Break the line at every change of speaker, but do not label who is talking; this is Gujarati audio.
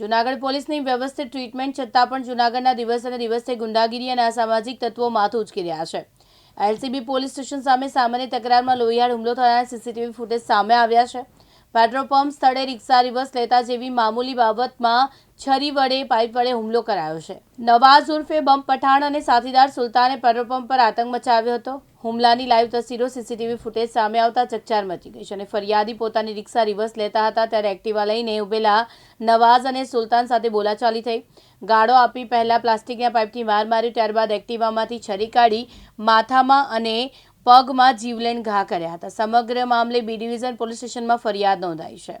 જૂનાગઢ પોલીસની વ્યવસ્થિત ટ્રીટમેન્ટ છતાં પણ જૂનાગઢના દિવસ અને દિવસે ગુંડાગીરી અને અસામાજિક તત્વો માથું ઉચકી રહ્યા છે. એલસીબી પોલીસ સ્ટેશન સામે સામાન્ય તકરારમાં લોહિયાળ હુમલો થયાના સીસીટીવી ફૂટેજ સામે આવ્યા છે. પેટ્રોલ પંપ સ્થળે રિક્ષા રિવર્સ લેતા જેવી મામૂલી બાબતમાં છરી વડે, પાઇપ વડે હુમલો કરાયો છે. નવાઝ ઉર્ફે બમ પઠાણ અને સાથીદાર સુલતાને પેટ્રોલ પંપ પર આતંક મચાવ્યો હતો. હુમલાની લાઈવ તસવીરો સીસીટીવી ફૂટેજ સામે આવતા ચકચાર મચી ગઈ છે અને ફરિયાદી પોતાની રિક્ષા રિવર્સ લેતા હતા ત્યારે એક્ટિવા લઈને ઉભેલા નવાઝ અને સુલતાન સાથે બોલાચાલી થઈ. ગાળો આપી પહેલા પ્લાસ્ટિકના પાઇપથી માર માર્યો, ત્યારબાદ એક્ટિવામાંથી છરી કાઢી માથામાં અને પગમાં જીવલેણ ઘા કર્યા હતા. સમગ્ર મામલે બી ડિવિઝન પોલીસ સ્ટેશનમાં ફરિયાદ નોંધાઈ છે.